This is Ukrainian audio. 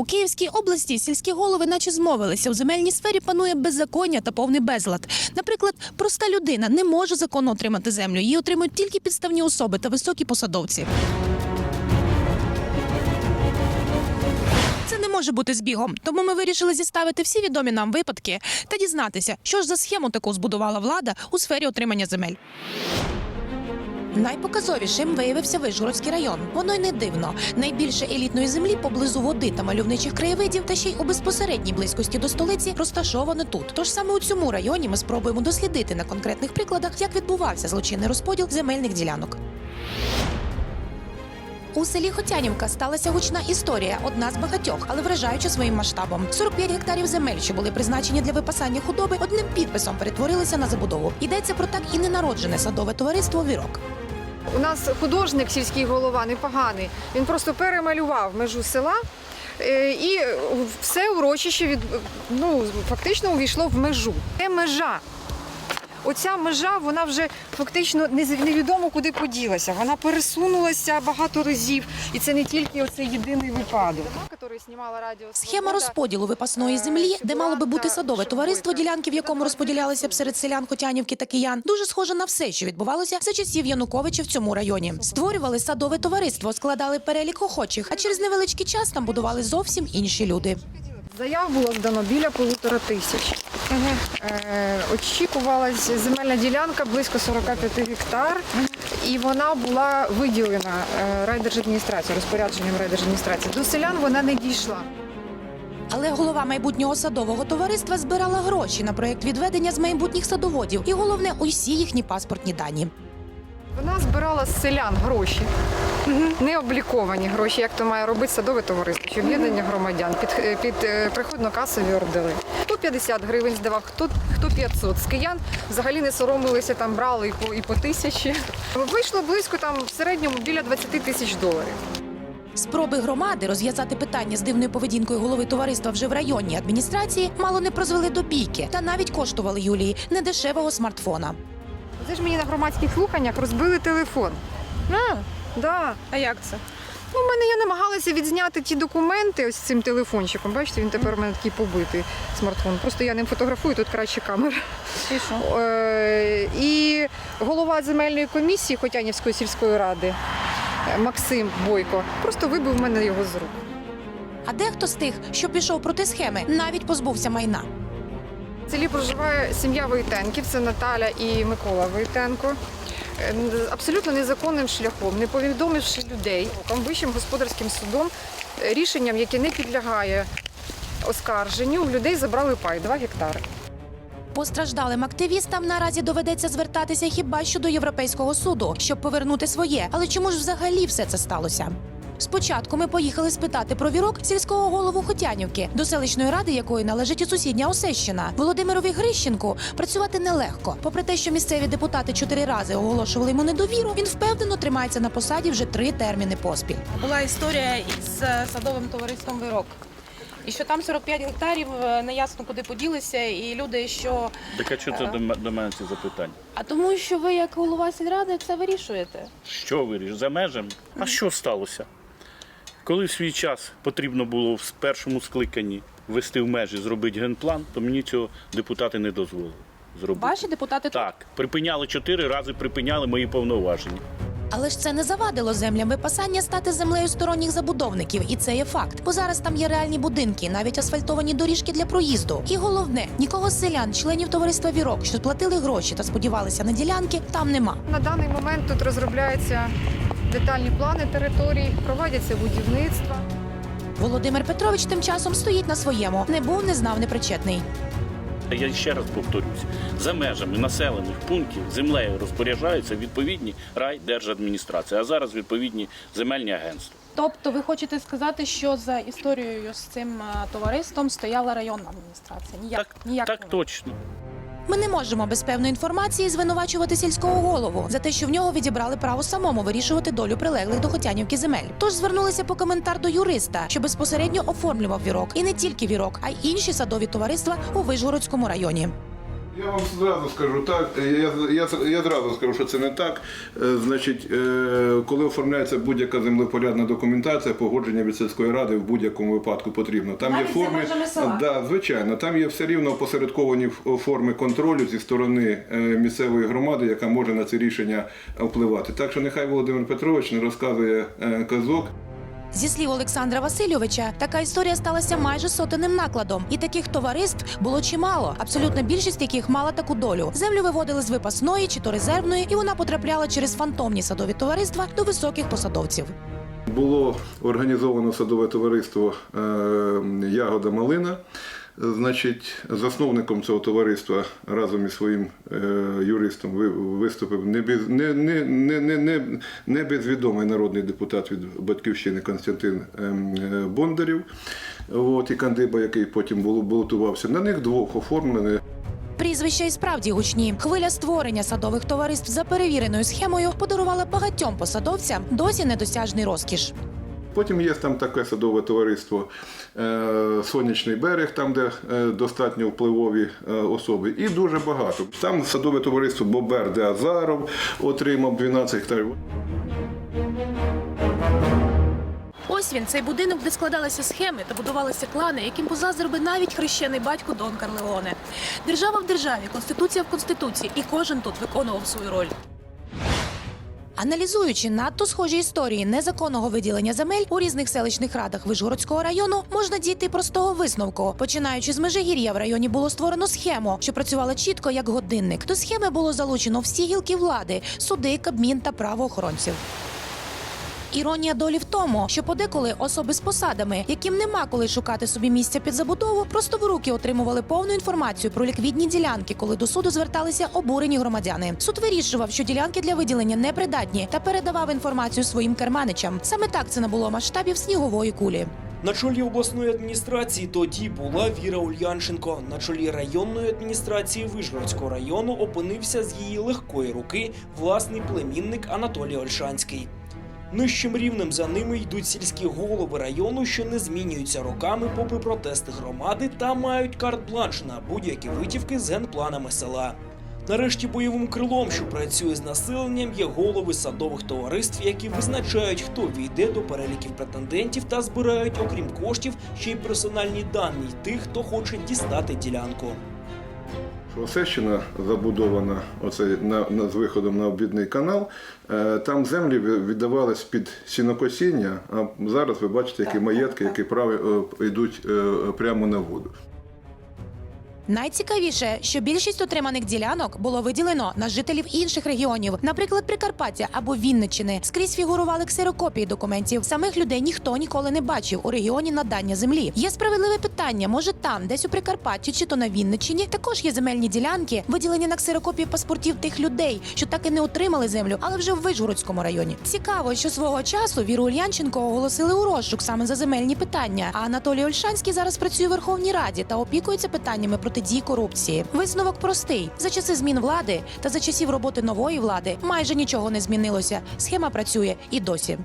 У Київській області сільські голови, наче змовилися. У земельній сфері панує беззаконня та повний безлад. Наприклад, проста людина не може законно отримати землю. Її отримують тільки підставні особи та високі посадовці. Це не може бути збігом, тому ми вирішили зіставити всі відомі нам випадки та дізнатися, що ж за схему таку збудувала влада у сфері отримання земель. Найпоказовішим виявився Вишгородський район. Воно й не дивно. Найбільше елітної землі поблизу води та мальовничих краєвидів, та ще й у безпосередній близькості до столиці розташовано тут. Тож саме у цьому районі ми спробуємо дослідити на конкретних прикладах, як відбувався злочинний розподіл земельних ділянок. У селі Хотянівка сталася гучна історія, одна з багатьох, але вражаюча своїм масштабом. 45 гектарів земель, що були призначені для випасання худоби, одним підписом перетворилися на забудову. Йдеться про так і ненароджене садове товариство Вірок. У нас художник, сільський голова, непоганий. Він просто перемалював межу села. е, І все урочище від ну фактично увійшло в межу. Це межа. Оця межа, вона вже фактично не з- невідомо куди поділася. Вона пересунулася багато разів, і це не тільки оцей єдиний випадок. Схема розподілу випасної землі, де мало би бути садове товариство, ділянки в якому розподілялися б серед селян Хотянівки та киян, дуже схоже на все, що відбувалося за часів Януковича в цьому районі. Створювали садове товариство, складали перелік охочих, а через невеличкий час там будували зовсім інші люди. Заяв було здано біля полутора тисяч. Е, очікувалась земельна ділянка близько 45 гектар, і вона була виділена е, райдержадміністрацією, розпорядженням райдержадміністрації. До селян вона не дійшла. Але голова майбутнього садового товариства збирала гроші на проєкт відведення з майбутніх садоводів, і головне усі їхні паспортні дані. Вона збирала з селян гроші, не обліковані гроші, як то має робити садове товариство, чи об'єднання громадян під, під е, приходно-касові ордери. Хто 50 гривень здавав, хто, хто 500. З киян взагалі не соромилися, там брали і по, і по тисячі. Вийшло близько там в середньому біля 20 тисяч доларів. Спроби громади розв'язати питання з дивною поведінкою голови товариства вже в районній адміністрації мало не призвели до бійки та навіть коштували Юлії недешевого смартфона. Це ж мені на громадських слуханнях розбили телефон. А, Да. а як це? Ну, в мене я намагалася відзняти ті документи ось цим телефончиком. Бачите, він тепер у мене такий побитий смартфон. Просто я ним фотографую, тут краще камера. І що? Е, І голова земельної комісії Хотянівської сільської ради е, Максим Бойко просто вибив мене його з рук. А дехто з тих, що пішов проти схеми, навіть позбувся майна. В селі проживає сім'я Войтенків, це Наталя і Микола Войтенко. Абсолютно незаконним шляхом, не повідомивши людей вищим господарським судом е, рішенням, яке не підлягає оскарженню, у людей забрали пай 2 гектари. Постраждалим активістам наразі доведеться звертатися хіба що до Європейського суду, щоб повернути своє. Але чому ж взагалі все це сталося? Спочатку ми поїхали спитати про вірок сільського голову Хотянівки, до селищної ради якої належить і сусідня Осещина. Володимирові Грищенку працювати нелегко. Попри те, що місцеві депутати чотири рази оголошували йому недовіру, він впевнено тримається на посаді вже три терміни поспіль. Була історія із е, садовим товариством Вирок. І що там 45 гектарів е, неясно куди поділися, і люди, що. Так а чого це до, до мене ці запитання? А тому, що ви, як голова сільради, це вирішуєте. Що виріш? За межами? А що сталося? Коли в свій час потрібно було в першому скликанні ввести в межі, зробити генплан, то мені цього депутати не дозволили зробити. Ваші депутати тут. Так, припиняли чотири рази, припиняли мої повноваження. Але ж це не завадило землям випасання стати землею сторонніх забудовників, і це є факт. Бо зараз там є реальні будинки, навіть асфальтовані доріжки для проїзду. І головне, нікого з селян, членів товариства Вірок, що сплатили гроші та сподівалися на ділянки, там нема. На даний момент тут розробляються детальні плани територій, проводяться будівництва. Володимир Петрович тим часом стоїть на своєму. Не був, не знав, непричетний. Я ще раз повторюсь, за межами населених пунктів землею розпоряджаються відповідні райдержадміністрації, а зараз відповідні земельні агентства. Тобто, ви хочете сказати, що за історією з цим е, товариством стояла районна адміністрація? Ніяк, Так, ніяк так не ви. точно. Ми не можемо без певної інформації звинувачувати сільського голову за те, що в нього відібрали право самому вирішувати долю прилеглих до Хотянівки земель. Тож звернулися по коментар до юриста, що безпосередньо оформлював вірок, і не тільки вірок, а й інші садові товариства у Вижгородському районі. Я вам зразу скажу так. Я, я, я зразу скажу, що це не так. Е, Значить, е, коли оформляється будь-яка землепорядна документація, погодження від сільської ради в будь-якому випадку потрібно. Там Навіть є форми, да, звичайно, там є все рівно опосередковані форми контролю зі сторони е, місцевої громади, яка може на це рішення впливати. Так що нехай Володимир Петрович не розказує е, казок. Зі слів Олександра Васильовича, така історія сталася майже сотеним накладом, і таких товариств було чимало. Абсолютна більшість яких мала таку долю. Землю виводили з випасної чи то резервної, і вона потрапляла через фантомні садові товариства до високих посадовців. Було організовано садове товариство е, Ягода Малина. Значить, засновником цього товариства разом із своїм е, юристом ви- виступив не, без, не, безвідомий народний депутат від батьківщини Константин ем, е, Бондарів, от, і Кандиба, який потім балотувався. На них двох оформлене Прізвища і справді гучні. Хвиля створення садових товариств за перевіреною схемою подарувала багатьом посадовцям досі недосяжний розкіш. Потім є там таке садове товариство е, Сонячний берег, там де е, достатньо впливові е, особи, і дуже багато. Там садове товариство Бобер де Азаров отримав 12 гектарів. Ось він, цей будинок, де складалися схеми та будувалися клани, яким позаздрив би навіть хрещений батько Дон Карлеоне. Держава в державі, конституція в конституції, і кожен тут виконував свою роль. Аналізуючи надто схожі історії незаконного виділення земель у різних селищних радах Вишгородського району, можна дійти простого висновку. Починаючи з Межигір'я, в районі було створено схему, що працювала чітко як годинник. До схеми було залучено всі гілки влади, суди, кабмін та правоохоронців. Іронія долі в тому, що подеколи особи з посадами, яким нема коли шукати собі місця під забудову, просто в руки отримували повну інформацію про ліквідні ділянки, коли до суду зверталися обурені громадяни. Суд вирішував, що ділянки для виділення непридатні та передавав інформацію своїм керманичам. Саме так це набуло масштабів снігової кулі. На чолі обласної адміністрації тоді була Віра Ульянченко. На чолі районної адміністрації Вишгородського району опинився з її легкої руки власний племінник Анатолій Ольшанський. Нижчим рівнем за ними йдуть сільські голови району, що не змінюються роками попри протести громади та мають карт-бланш на будь-які витівки з генпланами села. Нарешті бойовим крилом, що працює з населенням, є голови садових товариств, які визначають, хто війде до переліків претендентів та збирають, окрім коштів, ще й персональні дані тих, хто хоче дістати ділянку. Осещина забудована оце на, на, з виходом на обідний канал. Е, там землі віддавались під сінокосіння, а зараз ви бачите, які маєтки, які прави е, йдуть е, прямо на воду. Найцікавіше, що більшість отриманих ділянок було виділено на жителів інших регіонів, наприклад, Прикарпаття або Вінниччини. Скрізь фігурували ксерокопії документів. Самих людей ніхто ніколи не бачив у регіоні надання землі. Є справедливе питання. Може, там, десь у Прикарпатті чи то на Вінниччині, також є земельні ділянки, виділені на ксерокопії паспортів тих людей, що так і не отримали землю, але вже в Вишгородському районі. Цікаво, що свого часу Віру Ульянченко оголосили у розшук саме за земельні питання. А Анатолій Ольшанський зараз працює у Верховній Раді та опікується питаннями протидії корупції. Висновок простий: за часи змін влади та за часів роботи нової влади майже нічого не змінилося. Схема працює і досі.